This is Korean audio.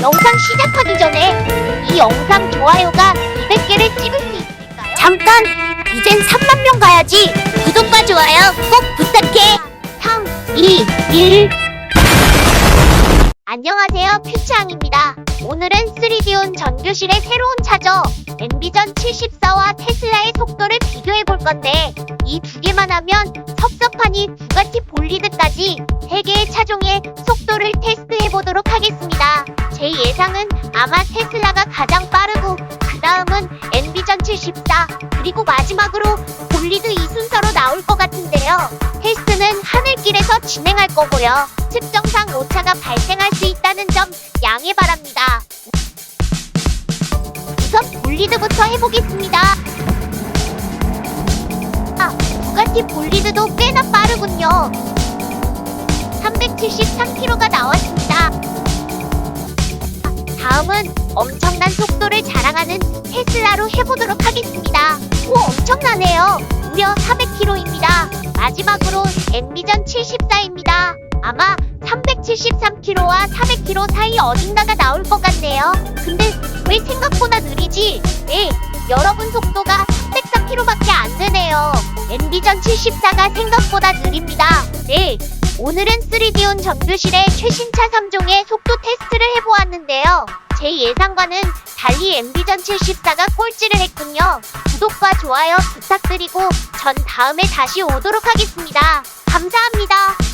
영상 시작하기 전에 이 영상 좋아요가 200개를 찍을 수 있을까요? 잠깐! 이젠 3만 명 가야지! 구독과 좋아요 꼭 부탁해! 3, 2, 1 안녕하세요 퓨치앙입니다 오늘은 3D온 전교실의 새로운 차저 엔비전 74와 테슬라의 속도를 비교해 볼 건데 이 두 개만 하면 섭섭하니 부가티 볼리드까지 세 개의 차종의 속도를 테스트해 보도록 하겠습니다 제 예상은 아마 테슬라가 가장 빠르고 그 다음은 엔비전 74 그리고 마지막으로 볼리드 이 순서로 나올 것 같은데요 테스트는 하늘길에서 진행할 거고요. 측정상 오차가 발생할 수 있다는 점 양해 바랍니다. 우선 볼리드부터 해보겠습니다. 아, 부가티 볼리드도 꽤나 빠르군요. 373km가 나왔습니다. 다음은 엄청난 속도를 자랑하는 테슬라로 해보도록 하겠습니다. 오, 엄청나네요. 무려 400km입니다. 마지막으로 엔비전 74입니다. 아마 373km와 400km 사이 어딘가가 나올 것 같네요. 근데 왜 생각보다 느리지? 네, 여러분 속도가 303km밖에 안 되네요. 엔비전 74가 생각보다 느립니다. 네, 오늘은 3D온 전교실의 최신차 3종의 속도 테스트를 해보았는데요. 제 예상과는 달리 엔비전 74가 꼴찌를 했군요. 구독과 좋아요 부탁드리고 전 다음에 다시 오도록 하겠습니다. 감사합니다.